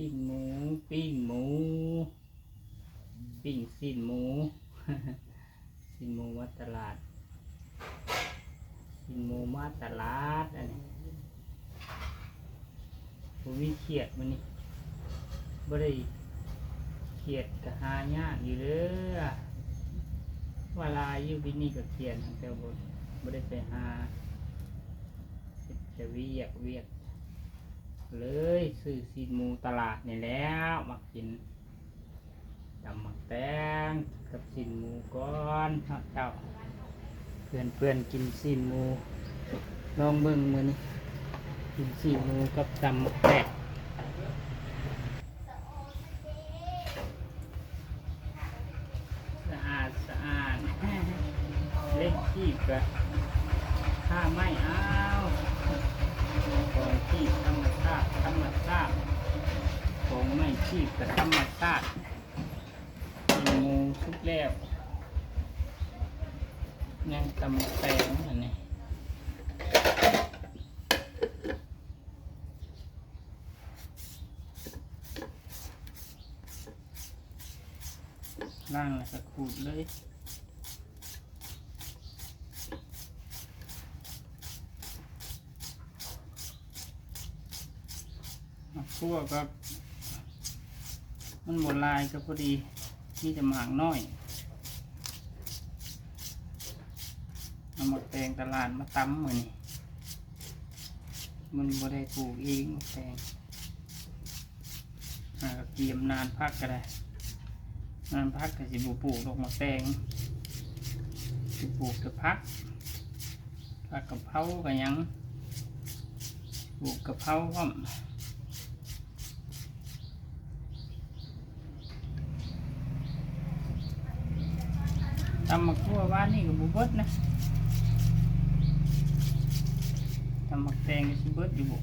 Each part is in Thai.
ปิ้งหมู ปิ้งหมู ปิ้งสิ้นหมู สิ้นหมูวัดตลาด สิ้นหมูมาตลาดอันนี้ผมมีเขียดมันนี่บ่ได้เขียดกะหายากอยู่เด้อเวลาอยู่ที่นี่ก็เขียดตั้งแต่บ่บ่ได้ไปหาจะเวียกเวียก เลยซื้อซีนหมูตลาดนี่แล้วมากินตำหมักแตงกับซีนหมูก่อนเจ้าเพื่อนเพื่อนกินซีนหมูลองเบิ่งมือนี่กินซีนหมูกับตำหมักแตงสะอาดสะอาดเล็กขี้กะถ้าไม่เอาของที่ธรรมชาติธรรมชาติ ของไม่ที่กับธรรมชาติกินหมูทุกแล้วยังตำแตงอันนี้ล่างแล้วก็ขูดเลยมาคั่วก็ มันหมดลายก็พอดีนี่จะหมากน้อยเอาหมดแตงตลาดมาตำมือนมันบ่ได้ปลูกเองหมดแตงอาก็เตรียมนานพักก็ได้ นานพักก็สิบปลูกดอกหมากแตงสิปลูกแต่พักพักกะเพราก็ยังปลูกกะเพราพร้อม ตำมะขั่วบ้านนี่ก็บุเบิดนะตำมะแตงก็สิเบิดอยู่บ่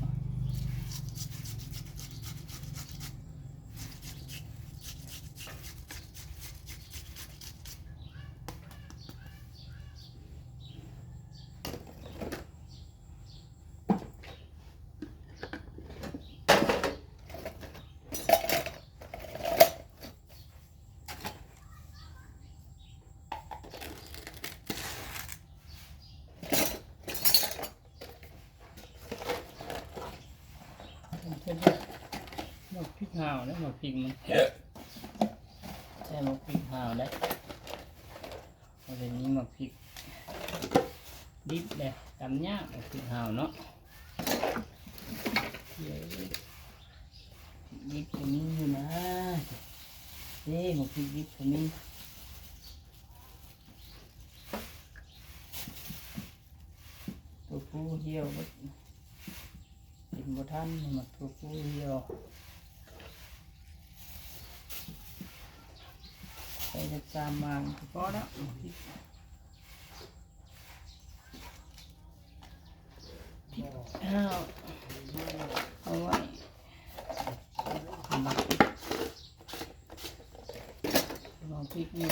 มันจะได้ หมกพริกหาวแล้วหมกพริกมันใช่หมกพริกหาวได้เอาเดี๋ยวนี้หมกพริกดิบเลยตำยากหมกพริกหาวเนาะเดี๋ยวดิบก็มีอยู่นะนี่หมกพริกดิบก็มีตัวผู้เหี่ยวเบิดกินบ่ทันหมักตัวผู้เดียว ใส่จะจามมางก็พอแล้วพริกพริกข้าวเอาไว้หมักลองพริกนี่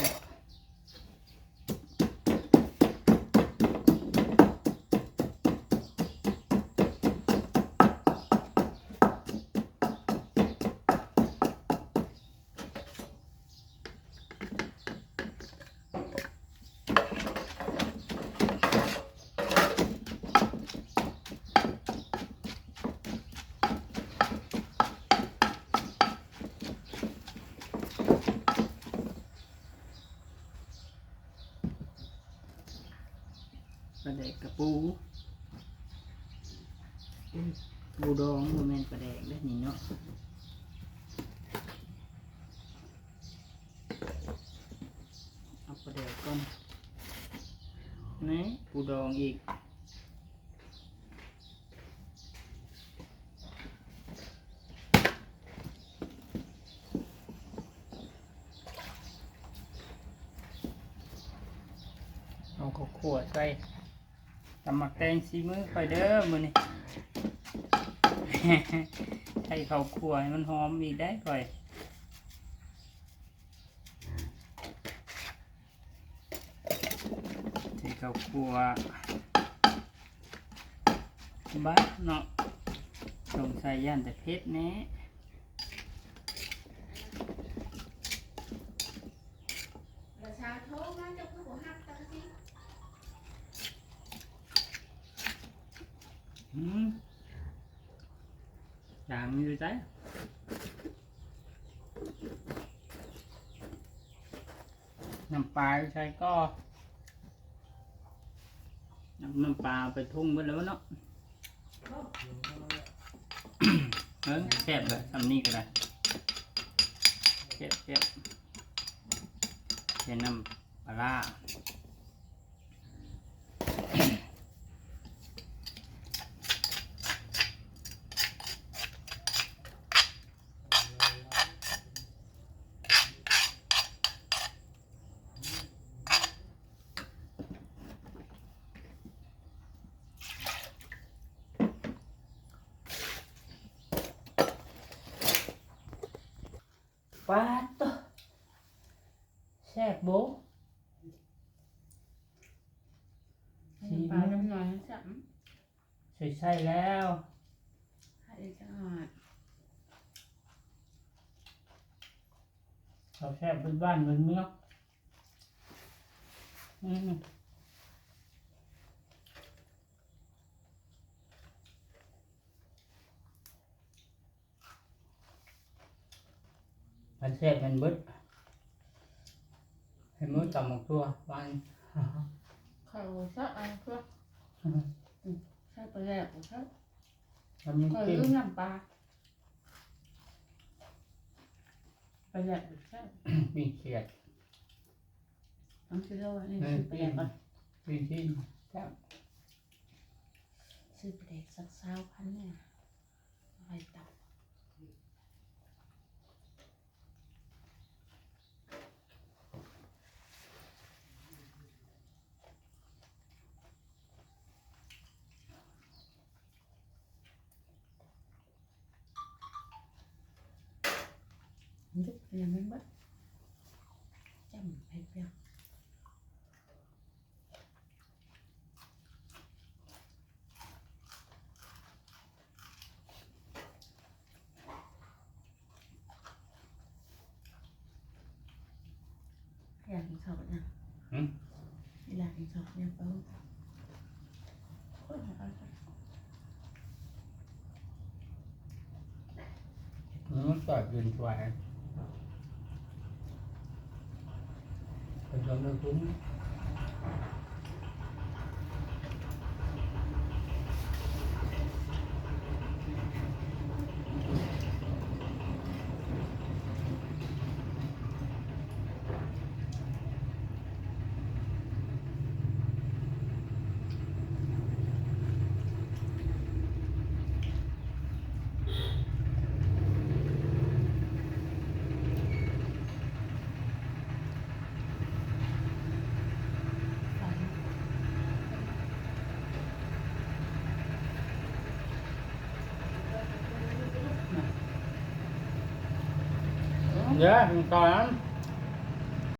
ดกกระปูปูดองโมเมนปลาแดกได้อนี่เนาะเอาปลาแดกก่อนนี่ปูดองอีกเอาข้าวคั่วใส่ ตำหมักแตงซีมือไปเด้อมือนี่ให้เขาวคั่วให้มันหอมอีกได้ก่อยที่เขาวคั่วบ้าเนาะสงสัยย่านแต่เพชรแน่ รมาเจ้าคือบ่ฮักจังซี่ อืมอย่างนี้เลยใจน้ำปลาใช้ก็น้ำน้ำปลาไปทุ่งหมดแล้วเนาะ เออแซ่บเลยทำนี่ก็ได้แซ่บแซ่บใช้น้ำปลาร้า ป ลาตัวแซ่บโบะปลาน้ำน้อยจับใส่ใส่แล้วให้จังหอดเราแซ่บเป็นบ้านเป็นเมืองอืม มันแซ่บมันเบิดให้มือต่ำออกตัววันเขาซะเอาเพื่อใช่ปลาแหลกใช่ทำมันเขาเต็มลืมน้ำปลาปลาแหลกใช่มีเขียดน้ำซื้อแล้วนี่ซื้อปลาแหลกก่อนมีที่แซ่บซื้อปลาแหลกสักสาวพันเนี่ย giúp nhà mình bắt chăm hay chăm làm thì sọt nè ừ? đi làm thì sọt nha phải không? Ôi, nó sọt điện ก็ยืนสวยเป็นลมเรื่องคุ้ม Phải เยอะตอนนั้น